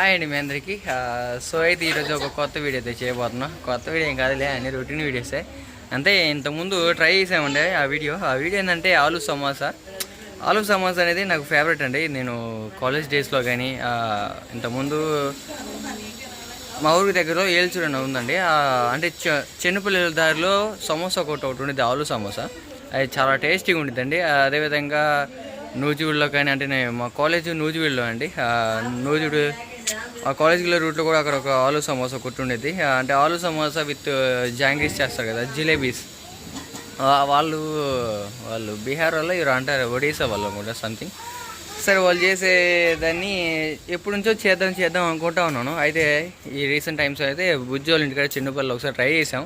Hi అండి మీ అందరికీ. So అయితే ఈరోజు ఒక కొత్త వీడియో అయితే చేయబోతున్నాం. కొత్త వీడియో ఏం కాదులే అన్ని రొటీన్ వీడియోసే అంతే ఇంతకుముందు ట్రై చేసామండి ఆ వీడియో. ఆ వీడియో ఏంటంటే ఆలు సమోసా. ఆలు సమోసా అనేది నాకు ఫేవరెట్ అండి. నేను కాలేజ్ డేస్లో కానీ ఇంతకుముందు మా ఊరి దగ్గరలో ఏల్చూడని ఉందండి. అంటే చె- దారిలో సమోసా ఒకటి ఒకటి ఉండేది ఆలు సమోసా. అది చాలా టేస్టీగా ఉండిద్దండి. అదేవిధంగా నూజివీడులో కానీ అంటే నేను మా కాలేజ్ నూజివీడులో అండి. ఆ, నూజివీడు ఆ కాలేజీలో రూట్లో కూడా అక్కడ ఒక ఆలు సమోసా ఒకటి ఉండేది. అంటే ఆలు సమోసా విత్ జాంగ్రీస్ చేస్తారు కదా జిలేబీస్. వాళ్ళు వాళ్ళు బీహార్ వాళ్ళు ఇవి అంటారు ఒడిశా వాళ్ళు కూడా సంథింగ్ సరే వాళ్ళు చేసేదాన్ని ఎప్పటి నుంచో చేద్దాం చేద్దాం అనుకుంటా ఉన్నాను. అయితే ఈ రీసెంట్ టైమ్స్ అయితే బుజ్జి వాళ్ళ ఇంటికాడ చిన్నపల్లి ఒకసారి ట్రై చేసాం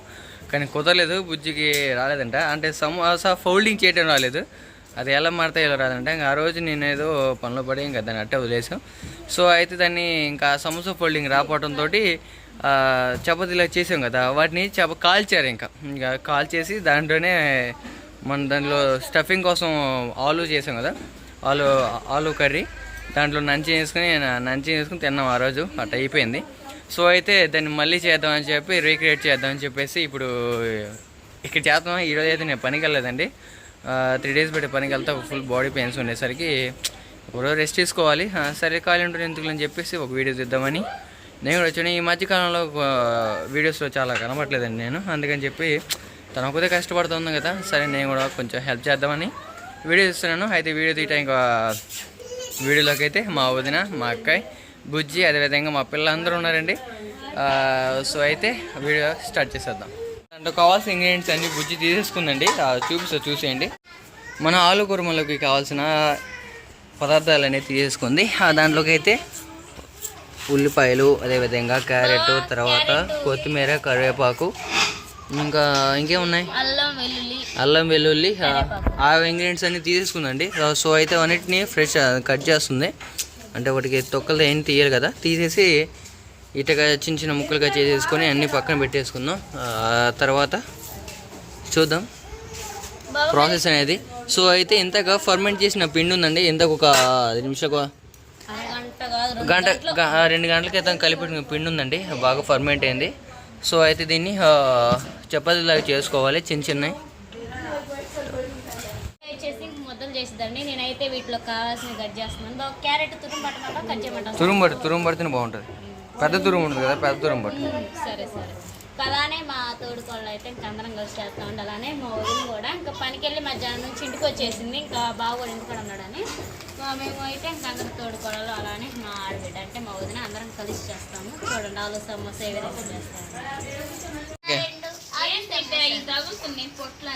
కానీ కుదరలేదు బుజ్జికి రాలేదంట. అంటే సమోసా ఫోల్డింగ్ చేయడం రాలేదు. అది ఎలా మారుతాయి ఎలా రాదంటే ఇంకా ఆ రోజు నేను ఏదో పనిలో పడి ఇంకా దాన్ని అట్టే వదిలేసాం సో అయితే దాన్ని ఇంకా సమోసా ఫోల్డింగ్ రాపోవడంతో చపాతీలా చేసాం కదా వాటిని చప కాల్చారు ఇంకా. ఇంకా కాల్చేసి దాంట్లోనే మన దాంట్లో స్టఫింగ్ కోసం ఆలు చేసాం కదా ఆలు ఆలు కర్రీ. దాంట్లో నంచి వేసుకుని నంచి వేసుకుని తిన్నాం ఆ రోజు అట్ట అయిపోయింది. సో అయితే దాన్ని మళ్ళీ చేద్దామని చెప్పి రీక్రియేట్ చేద్దామని చెప్పేసి ఇప్పుడు ఇక్కడ చేద్దాం ఈరోజు అయితే నేను పనికి వెళ్ళలేదండి. త్రీ డేస్ పెట్టి పనికి వెళ్తే ఫుల్ బాడీ పెయిన్స్ ఉండేసరికి ఎవరో రెస్ట్ తీసుకోవాలి. సరే ఖాళీ ఉంటుంది ఎందుకు అని చెప్పేసి ఒక వీడియో తీద్దామని. నేను కూడా వచ్చాను. ఈ మధ్యకాలంలో వీడియోస్లో చాలా కనబడలేదండి నేను. అందుకని చెప్పి తను ఒకదే కష్టపడుతుంది కదా. సరే నేను కూడా కొంచెం హెల్ప్ చేద్దామని వీడియో ఇస్తున్నాను అయితే వీడియో తీయటానికి వీడియోలోకి అయితే మా వదిన మా అక్కయ్య బుజ్జి అదేవిధంగా మా పిల్లలందరూ ఉన్నారండి. సో అయితే వీడియో స్టార్ట్ చేసేద్దాం. దాంట్లో కావాల్సిన ఇంగ్రీడియంట్స్ అన్ని బుజ్జి తీసేసుకుందండి. చూపిస్తా చూసేయండి. మన ఆలు కుర్మలోకి కావాల్సిన పదార్థాలు అనేవి తీసేసుకుంది. ఆ దాంట్లోకి అయితే ఉల్లిపాయలు అదేవిధంగా క్యారెట్ తర్వాత కొత్తిమీర కరివేపాకు ఇంకా ఇంకేమున్నాయి? అల్లం వెల్లుల్లి. ఆ, ఇంగ్రీడియంట్స్ అన్ని తీసేసుకుందండి. సో అయితే అన్నిటిని ఫ్రెష్ కట్ చేస్తుంది. అంటే వాటికి తొక్కలు ఏం తీయాలి కదా. తీసేసి ఇటగా చిన్న చిన్న ముక్కలుగా చేసేసుకొని అన్ని పక్కన పెట్టేసుకుందాం. తర్వాత చూద్దాం. ప్రాసెస్ అనేది. సో అయితే ఇంతగా ఫర్మెంట్ చేసిన పిండి ఉందండి. ఇంతకు ఒక నిమిషాలు రెండు గంట రెండు గంటల క్రితం కలిపి పిండి ఉందండి. బాగా ఫర్మెంట్ అయింది. సో అయితే దీన్ని చపాతీలాగా చేసుకోవాలి. చిన్న చిన్నవి. చేసిద్దండి నేనైతే వీటిలో కావాల్సిన కట్ చేస్తున్నాను. క్యారెట్ కట్ పడితేనే బాగుంటుంది. పెద్ద తురుము ఉంటుంది కదా పెద్ద తురుము పట్టు. సరే సరే. అలానే మా తోడుకోళ్ళు అయితే ఇంకా అందరం కలిసి చేస్తా ఉండి. అలానే మా వదిన కూడా ఇంకా పనికి వెళ్ళి మధ్యాహ్నం నుంచి ఇంటికి వచ్చేసింది. ఇంకా బాగా కూడా ఇంటికి ఉన్నాడని. మా మేము అయితే ఇంకా అందరం తోడుకోవడాలు అలానే మా ఆడబిడ్డ అంటే మా వదిన అందరం కలిసి చేస్తాము. చూడండి ఆలు సమోసా ఏ విధంగా చేస్తాము.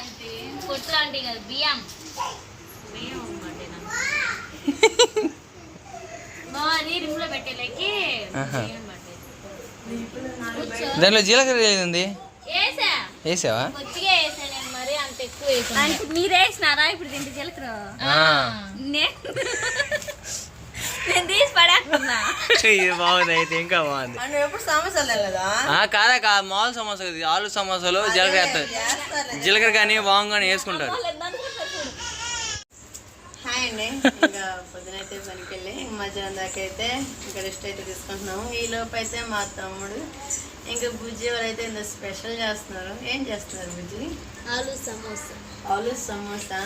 అంటే? పొట్లు అంటే కదా బియ్యం. బియ్యం అన్నమాట బాగా రిమ్లో పెట్టేలేకి. దాంట్లో జీలకర్ర ఉంది వేసా. వేసావా? మరి వేసినారా? ఇప్పుడు జీలకర్ర. నేను తీసి పడేస్తున్నా. బాగుంది అయితే ఇంకా బాగుంది. ఎప్పుడు వెళ్ళదా కాదా కాదు మామూలు సమోసా ఆలు సమోసాలో జీలకర్ర వేస్తారు. జీలకర్ర కానీ వాంగ్ కానీ వేసుకుంటారు. అండి. ఇంకా పొద్దునైతే పనికి వెళ్ళి ఇంక మధ్యాహ్నం దాకా అయితే ఇంకా రెస్ట్ అయితే తీసుకుంటున్నాము. ఈ లోపు అయితే మా తమ్ముడు ఇంకా బుజ్జి ఎవరైతే ఇంత స్పెషల్ చేస్తున్నారు ఏం చేస్తున్నారు బుజ్జి? ఆలు సమోసా. ఆలు సమోసా.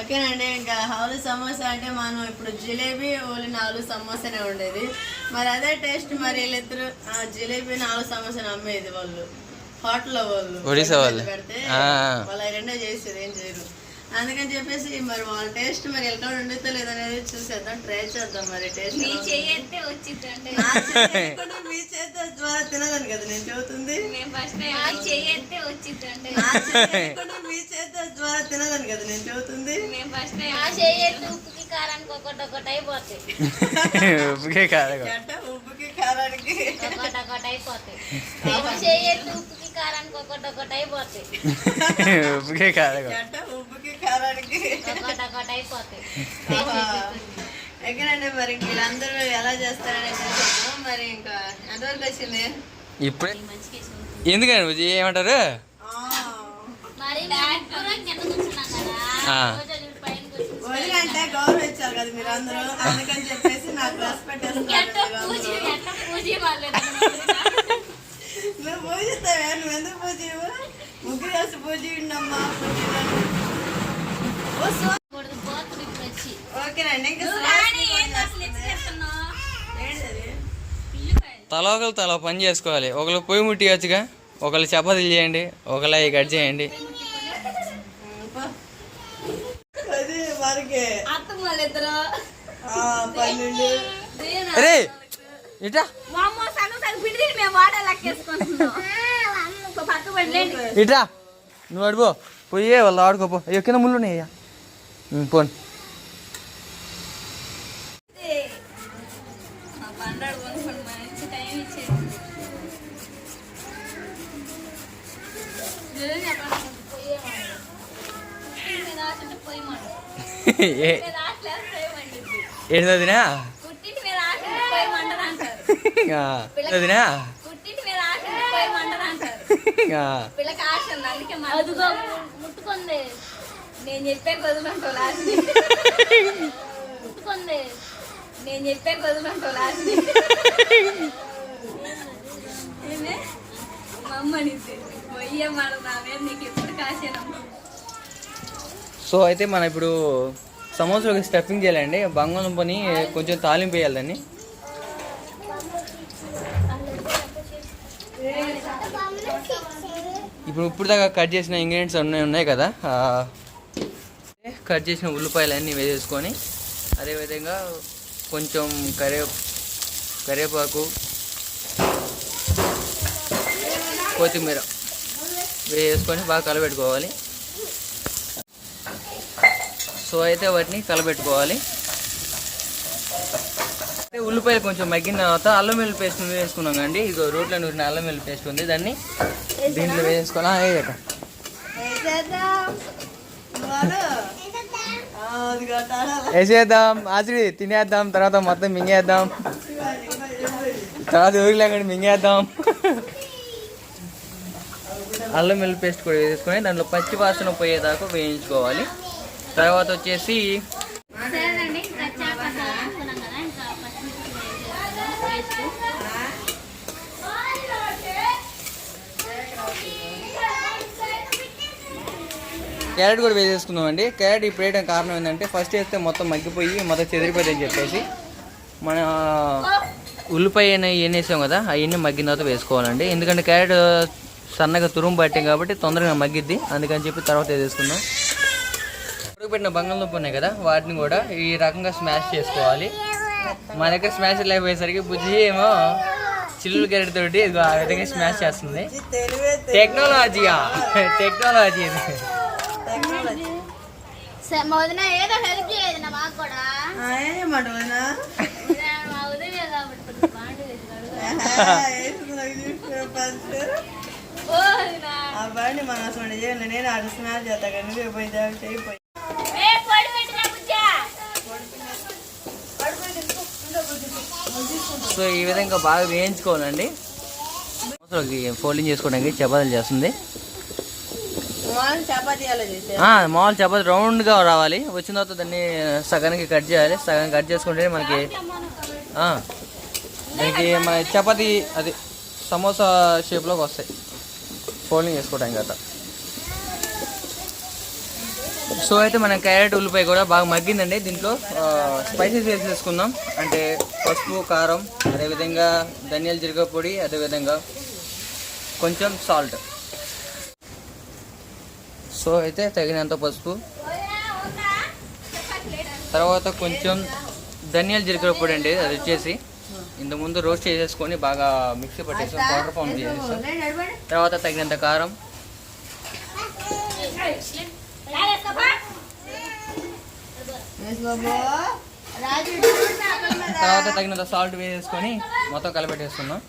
ఓకేనండి ఇంకా ఆలు సమోసా అంటే మనం ఇప్పుడు జిలేబీ ఓలిన ఆలు సమోసానే ఉండేది. మరి అదే టేస్ట్ మరి వీళ్ళిద్దరు ఆ జిలేబీని ఆలు సమోసాని అమ్మేది వాళ్ళు. హోటల్లో వాళ్ళు. ఒడిశా వాళ్ళు. పెడితే ఆ. వాళ్ళు రెండో చేసేది ఏం చేయరు. అందుకని చెప్పేసి మరి వాళ్ళ టేస్ట్ మరి ఎక్కడ ఉండితే లేదనేది చూసేద్దాం ట్రై చేద్దాం మరి టేస్ట్ వచ్చిందంటే మీ చేత ద్వారా తినదని కదా నేను చెబుతుంది. వచ్చిందంటే మీ చేత ద్వారా తినదని కదా నేను చెబుతుంది. ఉప్పుకి కారానికి ఒకటి ఒకటి అయిపోతాయి. ఉప్పుకే గట్ట ఉప్పుకి కారానికి. ఒకటి ఒకటి అయిపోతాయి. ఉప్పుకి కారానికి ఒకటి ఒకటి అయిపోతాయి. ఉప్పుకే కాదు గట్ట ఉప్పుకి కారానికి. ఒకటి ఒకటి అయిపోతాయి. ఎక్కడంటే మరి వీళ్ళందరూ ఎలా చేస్తారనేది చూద్దాం. మరి ఇంకా ఎంతవరకు వచ్చింది? ఇప్పుడే బుజ్జి? ఏమంటారు? గౌరవించాలి కదా మీరు అందరూ. అందుకని చెప్పేసి నాకు రెస్పెక్ట్ మేము నువ్వు ఎందుకు ముగ్గురు తల ఒకరు తల పని చేసుకోవాలి. ఒకరు పొయ్యి ముట్టియచ్చుగా ఒకళ్ళు చపాతీలు చేయండి ఒకళ్ళ కట్ చేయండి. ఇటా ఇట్రా నువ్వు అడిపో పోయే వాళ్ళు ఆడుకోపో. అయ్యో కింద ముళ్ళు ఉన్నాయ్యా పోను. ఏంటదినా నేను చెప్పే లాస్ట్ ముట్టుకుంది. నేను చెప్పే లాస్ట్ సో అయితే మనం ఇప్పుడు సమోసాలోకి స్టఫింగ్ చేయాలండి. బంగాళదుంపని కొంచెం తాలింపు వేయాలి దాన్ని. ఇప్పుడు ఇప్పుడు దాకా కట్ చేసిన ఇంగ్రీడియంట్స్ ఉన్నాయి ఉన్నాయి కదా కట్ చేసిన ఉల్లిపాయలు అన్నీ వేసేసుకొని అదేవిధంగా కొంచెం కరే కరివేపాకు కొత్తిమీర వేసుకొని బాగా కలబెట్టుకోవాలి. సో అయితే వాటిని కలబెట్టుకోవాలి. ఉల్లిపాయలు కొంచెం మగ్గిన తర్వాత అల్లం వెల్లుల్లి పేస్ట్ వేసుకున్నాం అండి ఇదిగో రోట్లో నూరిన అల్లం వెల్లుల్లి పేస్ట్ ఉంది. దాన్ని దీంట్లో వేసుకోవాలి వేయక వేసేద్దాం. వాడు. అది తినేద్దాం. తర్వాత మొత్తం మింగేద్దాం. తర్వాత ఊరికి లేకుండా మింగేద్దాం. అల్లం వెల్లుల్లి పేస్ట్ కూడా వేసుకొని దాంట్లో పచ్చి వాసన పోయేదాకా వేయించుకోవాలి. తర్వాత వచ్చేసి సరేనండి ఇంకా చేప అనుకున్నాం కదా ఇంకా పచ్చిమిర్చి వేస్ట్ క్యారెట్ కూడా వేసేసుకుందాం అండి క్యారెట్ ఇప్పుడు వేయడం కారణం ఏంటంటే ఫస్ట్ వేస్తే మొత్తం మగ్గిపోయి మొత్తం చెదిరిపోతుందని చెప్పేసి మన ఉల్లిపాయ ఏం వేసాం కదా అవన్నీ మగ్గిన తర్వాత వేసుకోవాలండి. ఎందుకంటే క్యారెట్ సన్నగా తురుము పట్టాం కాబట్టి తొందరగా మగ్గిద్ది. అందుకని చెప్పి తర్వాత వేసేసుకుందాం. ఉడకబెట్టిన బంగాళదుంప ఉన్నాయి కదా వాటిని కూడా ఈ రకంగా స్మాష్ చేసుకోవాలి. మా దగ్గర స్మాష్ లేకపోయేసరికి బుజ్జి ఏమో చిల్లులు క్యారెట్ తోటి ఆ విధంగా స్మాష్ చేస్తుంది. టెక్నాలజీయా టెక్నాలజీ ఇది టెక్నాలజీ. వదిన ఏదో హెల్ప్ చేయదు నా మాకు కూడా. వదినా? మా కాబట్టి మనం అసలు చేయాలి నేను అటు స్నాప్ చేస్తా కానీ. సో ఈ విధంగా బాగా వేయించుకోవాలండి. అసలు ఫోల్డింగ్ చేసుకోవడానికి చపాతీలు చేస్తుంది వాళ్ళు చపాతీ అలా చేసే ఆ, మామూలు చపాతీ రౌండ్గా రావాలి. వచ్చిన తర్వాత దాన్ని సగానికి కట్ చేయాలి. సగం కట్ చేసుకుంటే మనకి దానికి మన చపాతి అది సమోసా షేప్లోకి వస్తాయి. ఫోల్డింగ్ చేసుకోవటం గట్రా సో అయితే మనం క్యారెట్ ఉల్లిపాయ కూడా బాగా మగ్గిందండి. దీంట్లో స్పైసెస్ వేసేసుకుందాం అంటే పసుపు కారం అదేవిధంగా ధనియాల జీలకర్ర పొడి అదేవిధంగా కొంచెం సాల్ట్ సో అయితే తగినంత పసుపు. తర్వాత కొంచెం ధనియాల జీలకర్ర పొడి అండి అది వచ్చేసి. ఇంతకుముందు రోస్ట్ చేసేసుకొని బాగా మిక్సీ పట్టేసి పౌడర్ ఫామ్ చేసేస్తాం తర్వాత తగినంత కారం. తర్వాత తగినంత సాల్ట్ వేసేసుకొని మొత్తం కలపెట్టేస్తున్నాం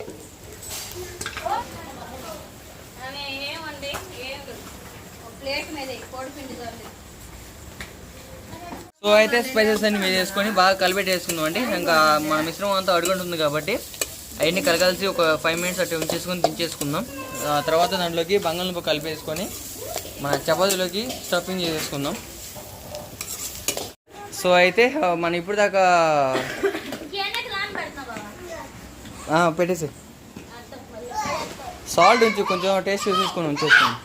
అవి ఏమండి ఏం ఒక ప్లేట్ మీద కోడిపిండి దొరికి సో అయితే స్పైసెస్ అన్ని వేసేసుకొని బాగా కలిపెట్టేసుకుందాం అండి. ఇంకా మన మిశ్రమం అంతా అడుగుంటుంది కాబట్టి అవన్నీ కలగాల్సి ఒక ఫైవ్ మినిట్స్ అట్లా ఉంచేసుకొని దించేసుకుందాం. ఆ తర్వాత దాంట్లోకి బంగాళదుంప కలిపేసుకొని మన చపాతీలోకి స్టఫింగ్ చేసేసుకుందాం. సో అయితే మనం ఇప్పుడు దాకా పెట్టేసి సాల్ట్ ఉంచి కొంచెం టేస్ట్ చూసేసుకొని ఉంచేసుకుందాం.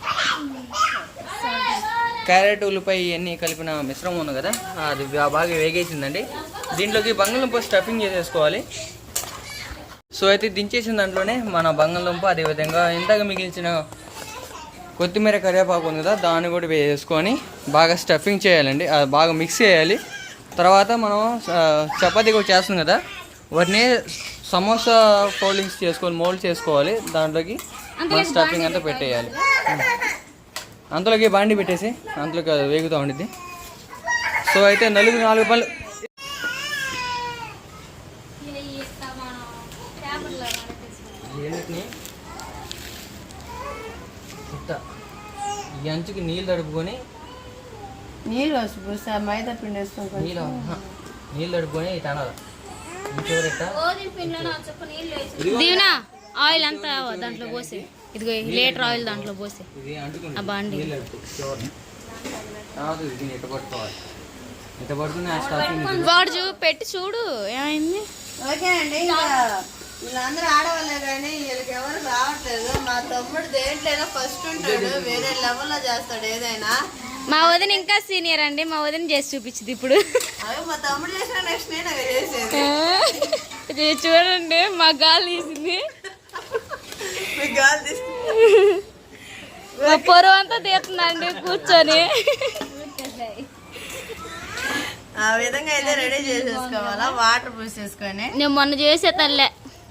క్యారెట్ ఉల్లిపాయ ఇవన్నీ కలిపిన మిశ్రమం ఉంది కదా అది బాగా వేగేసిందండి. దీంట్లోకి బంగాళదుంప స్టఫింగ్ చేసేసుకోవాలి. సో అయితే దించేసిన దాంట్లోనే మన బంగాళదుంప అదేవిధంగా ఇంతగా మిగిల్చిన కొత్తిమీర కరివేపాకు ఉంది కదా దాన్ని కూడా వేసుకొని బాగా స్టఫింగ్ చేయాలండి. అది బాగా మిక్స్ చేయాలి. తర్వాత మనం చపాతీ కూడా చేస్తాం కదా వాటిని సమోసా ఫోల్డింగ్స్ చేసుకోవాలి మోల్డ్ చేసుకోవాలి. దాంట్లోకి మన స్టఫింగ్ అంతా పెట్టేయాలి. అంతలోకి బాండి పెట్టేసి అంతలోకి అది వేగుతూ ఉండిద్ది. సో అయితే నలుగురు నాలుగు పళ్ళు ఈ అంచుకి నీళ్ళు తడుపుకొని నీళ్ళు మైదా పిండి వేసుకొని నీళ్ళు నీళ్ళు తడుపుకొని వేసి దీవెనా ఆయిల్ అంతా దాంట్లో పోసి. ఇదిగో లీటర్ ఆయిల్ దాంట్లో పోసి. ఆ బాండి. వాడు చూ పెట్టి చూడు ఏమైంది? ఓకే అండి వీళ్ళందరూ ఆడవాళ్ళే కానీ వీళ్ళకి ఎవరు రావట్లేదు. మా తమ్ముడు దేంట్లోనో ఫస్ట్ ఉంటాడు వేరే లెవెల్లో చేస్తాడు ఏదైనా. మా వదిన ఇంకా సీనియర్ అండి మా వదిన చేసి చూపించింది ఇప్పుడు. అవి మా తమ్ముడు చేసిన నెక్స్ట్ నేను అవి చేసేది ఇది చూడండి మా గాలి తీసింది మీకు గాలి తీసి మా పొరవ అంతా తీస్తుందండి కూర్చొని. ఆ విధంగా అయితే రెడీ చేసేసుకోవాలా? వాటర్ పూసేసుకొని. నేను మొన్న చేసే తల్లే.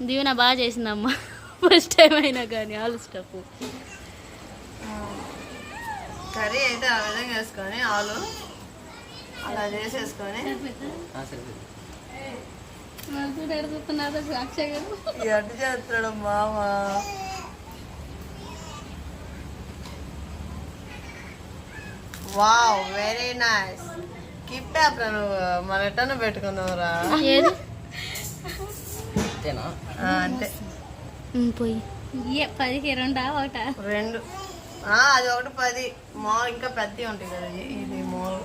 దీవెన బాగా చేసిందమ్మా. ఫస్ట్ టైం అయినా కానీ ఆలు స్టఫ్ కర్రీ అయితే ఆ విధంగా వేసుకొని ఆలు అలా చేసేసుకొని. అడ్డు చేస్తున్నాడు మామ. Wow very nice. గిఫ్ట్ రా నువ్వు మన ఎట్టన పెట్టుకున్నావురా ఆ, అంతే. పోయి. రెండా ఒకట? రెండు. ఆ, అది ఒకటి పది. మా ఇంకా పెద్దవి ఉంటాయి కదా ఇది మోల్.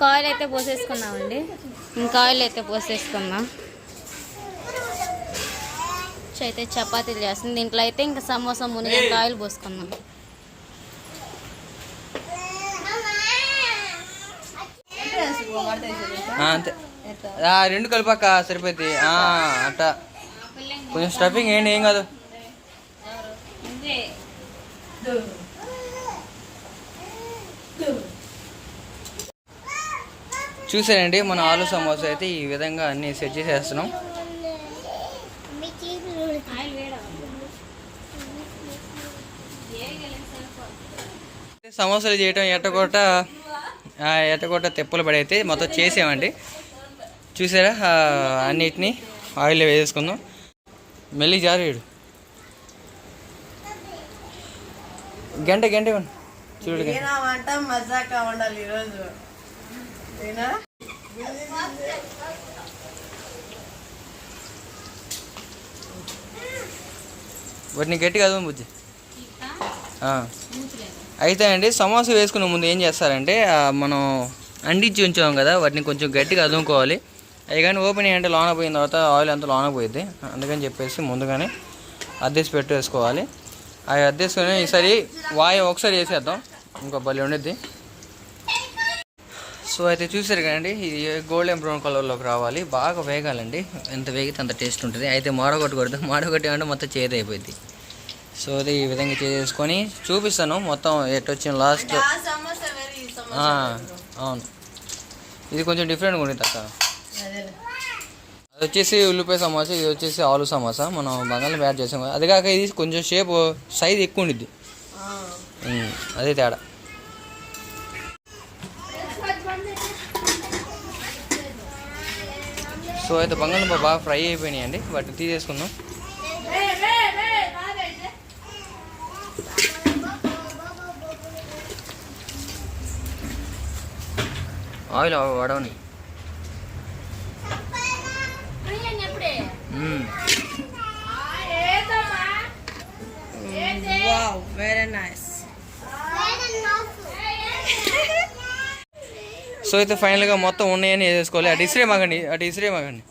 కాయిల్ అయితే పోసేసుకున్నామండి ఇంకా ఆయిల్ అయితే పోసేసుకున్నాం అయితే చపాతీలు చేస్తుంది. దీంట్లో అయితే ఇంకా సమోసా మునిగంత ఆయిల్ పోసుకున్నాం ఆ, అంతే. ఆ, రెండు కలిపాక సరిపోద్ది. అట్ట. కొంచెం స్టఫింగ్ ఏంటి ఏం కాదు. చూసారండి మన ఆలు సమోసా అయితే ఈ విధంగా అన్ని సెట్ చేసేస్తున్నాం. సమోసాలు చేయటం ఎట్టకొట్ట ఆ, ఎట్టకొట్ట తెప్పలు పడైతే మొత్తం చేసామండి చూసారా? అన్నిటినీ ఆయిల్ వేసేసుకుందాం. మెల్లి జారేడు గంట గంట చూడు వంట ఉండాలి ఈరోజు. వాటిని గట్టిగా అదం బుజ్జి. అయితే అండి సమోసా వేసుకునే ముందు ఏం చేస్తారంటే మనం అంటించి ఉంచాం కదా వాటిని కొంచెం గట్టిగా అదుముకోవాలి. అవి కానీ ఓపెన్ అంటే లోన పోయిన తర్వాత ఆయిల్ అంతా లోన పోయిద్ది. అందుకని చెప్పేసి ముందుగానే అద్దెసి పెట్టేసుకోవాలి అవి అద్దేసుకొని ఈసారి వాయి ఒకసారి వేసేద్దాం. ఇంకో బలి ఉండిద్ది. సో అయితే చూసారు కదండి ఇది గోల్డెన్ బ్రౌన్ కలర్లోకి రావాలి. బాగా వేగాలండి. ఎంత వేగితే అంత టేస్ట్ ఉంటుంది. అయితే మాడగొట్టకూడదు మాడగొట్టి అంటే మొత్తం చేదైపోయింది సో అది ఈ విధంగా చేసేసుకొని చూపిస్తాను. మొత్తం ఎటు వచ్చిన లాస్ట్ అవును. ఇది కొంచెం డిఫరెంట్గా ఉంటుంది అక్క. అదే వచ్చేసి ఉల్లిపాయ సమోసా ఇది వచ్చేసి ఆలు సమోసా. మనం బంగాళం యాడ్ చేసాం. అది కాక ఇది కొంచెం షేప్ సైజ్ ఎక్కువ ఉండిద్ది. అదే తేడా. సో అయితే బంగాళదుంప బాగా ఫ్రై అయిపోయినాయండి. వాటిని తీసేసుకుందాం. ఆయిల్ వడవని. మ్మ్. వావ్ వెరీ నైస్ సో అయితే ఫైనల్గా మొత్తం ఉన్నాయని వేసేసుకోవాలి. అటు ఇసిరే మగండి అటు ఇసిరే మగండి.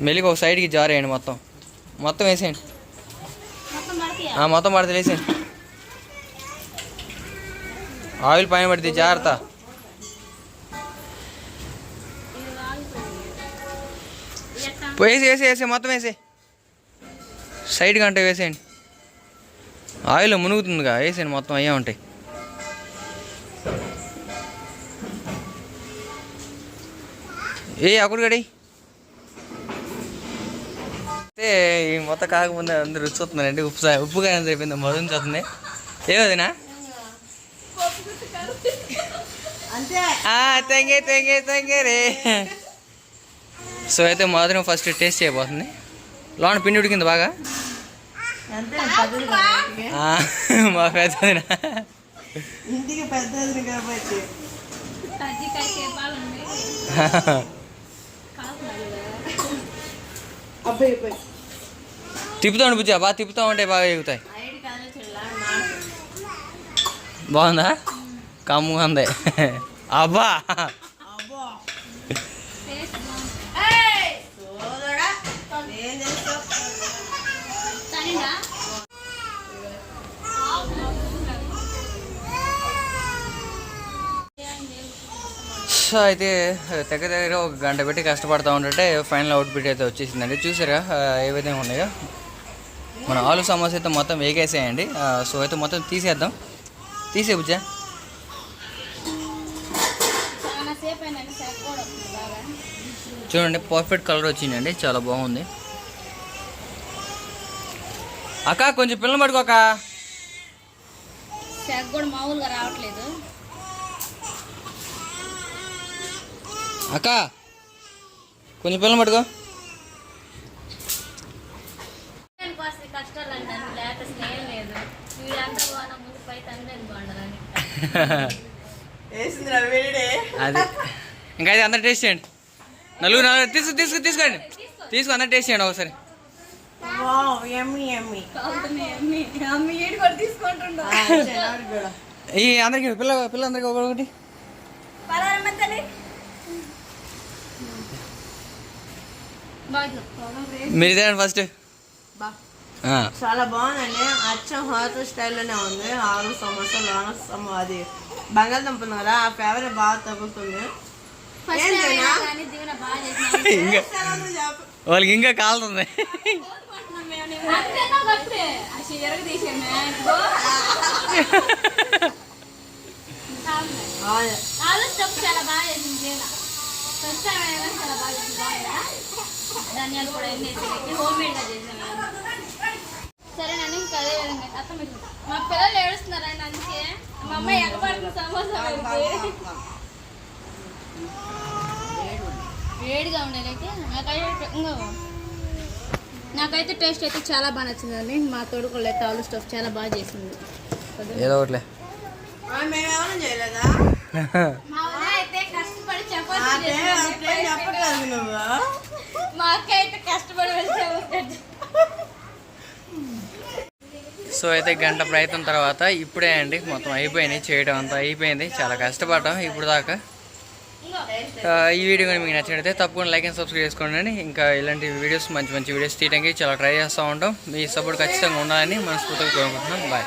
మెల్లిగా ఒక సైడ్కి జారేయండి మొత్తం. మొత్తం వేసేయండి. ఆ, మొత్తం పడితే వేసేయండి. ఆయిల్ పైన పడితే జాగ్రత్త. వేసి వేసి వేసి మొత్తం వేసి. సైడ్ గంట వేసేయండి. ఆయిల్ మునుగుతుందిగా వేసేయండి మొత్తం అయ్యే ఉంటాయి. ఏ అక్కడ గడి? అయితే ఈ మొత్తం కాకముందే అందరు రుచి వస్తున్నారండి ఉప్పు ఉప్పు కానీ అయిపోయింది మధుని చూస్తుంది. ఏ వదినా అంతే తెంగే తెంగే తెంగే రే. సో అయితే మాధురి ఫస్ట్ టేస్ట్ చేయబోతుంది. లోన పిండి ఉడికింది బాగా? మా పెద్దదినా ఇంటికి పెద్దది కాబట్టి. తిప్పుతా బుజ్జా బాగా తిప్పుతా ఉంటే బాగా ఎగుతాయి. బాగుందా? కమ్ముగా ఉంది. అబ్బో! అయితే దగ్గర దగ్గర ఒక గంట పెట్టి కష్టపడతా ఉంటే ఫైనల్ అవుట్పుట్ అయితే వచ్చేసిందండి. చూసారా ఆ, ఏ విధంగా ఉన్నాయో? మన ఆలు సమోసా అయితే మొత్తం వేగేసేయండి సో అయితే మొత్తం తీసేద్దాం. తీసే బుజ్జా. చూడండి పర్ఫెక్ట్ కలర్ వచ్చిందండి. చాలా బాగుంది. అక్క కొంచెం పిల్లలు పట్టుకోక కూడా మామూలుగా రావట్లేదు. అక్క కొంచెం పిల్లలు పట్టుకో. అది. ఇంకా అయితే అందరు టేస్ట్ చేయండి. నలుగురు నలుగురు తీసుకు తీసుకు తీసుకోండి. తీసుకు అందరు టేస్ట్ చేయండి ఒకసారి. ఈ అందరికి పిల్ల పిల్లలందరికీ ఒకటి పరారమ్మంతని బాగా మీరు ఇదేనండి ఫస్ట్? బా. చాలా బాగుందండి. అచ్చం హోటల్ స్టైల్లోనే ఉంది. ఆలు సమోసా లోన సమో అది బంగాళదుంప కదా ఆ ఫేవరెట్ బాగా తగ్గుతుంది ఇంకా. వాళ్ళకి ఇంకా కాలుతుంది. చాలా బాగా ఫస్ట్ టైం అయినా చాలా బాగా ధనియాలు కూడా ఎన్ని వేసి హోమ్ మేడ్గా చేసాను సరేనండి ఇంకా అదే విధంగా మా పిల్లలు ఏడుస్తున్నారండి అందుకే మా అమ్మ ఎగబడుతుంది సమోసా. వేడిగా ఉండేలైతే నాకైతే ఇంకా నాకైతే టేస్ట్ అయితే చాలా బాగా నచ్చిందండి. మా తోడుకోళ్ళు అయితే ఆలు స్టఫ్ చాలా బాగా చేసింది. ఏదో ఒకటిలే. మేమేమైనా చేయలేదా? చెప్పట్లేదు నువ్వు మా అక్క అయితే కష్టపడి వచ్చాము సో అయితే గంట ప్రయత్నం తర్వాత ఇప్పుడే అండి మొత్తం అయిపోయినాయి చేయడం అంతా అయిపోయింది. చాలా కష్టపడ్డాం ఇప్పుడు దాకా. ఈ వీడియో కానీ మీకు నచ్చినట్లయితే తప్పకుండా లైక్ అండ్ సబ్స్క్రైబ్ చేసుకోండి ఇంకా ఇలాంటి వీడియోస్ మంచి మంచి వీడియోస్ తీయడానికి చాలా ట్రై చేస్తూ ఉంటాం. మీ సపోర్ట్ ఖచ్చితంగా ఉండాలని మనస్ఫూర్తిగా కోరుకుంటున్నాం. బాయ్.